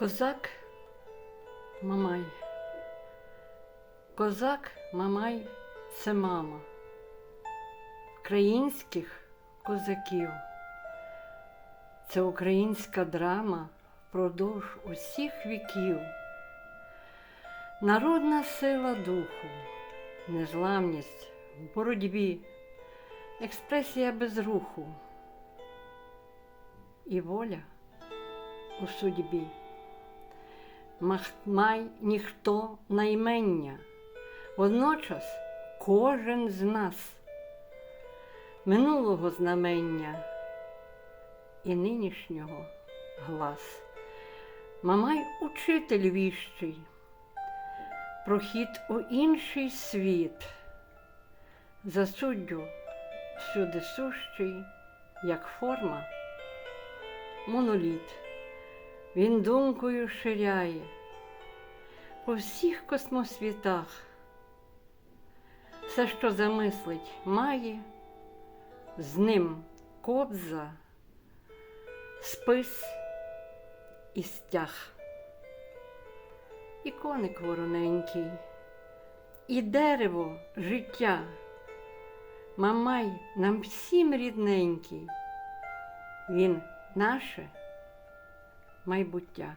Козак Мамай. Козак Мамай це мама українських козаків. Це українська драма впродовж усіх віків. Народна сила духу, незламність в боротьбі, експресія без руху і воля у судьбі. Май ніхто наймення, водночас кожен з нас минулого знамення і нинішнього глас. Мамай учитель віщий, прохід у інший світ, за суддю всюди сущий, як форма, моноліт. Він думкою ширяє по всіх космосвітах. Все, що замислить, має, з ним кобза, спис і стяг. І коник вороненький, і дерево життя. Мамай нам всім рідненький, він наше майбуття.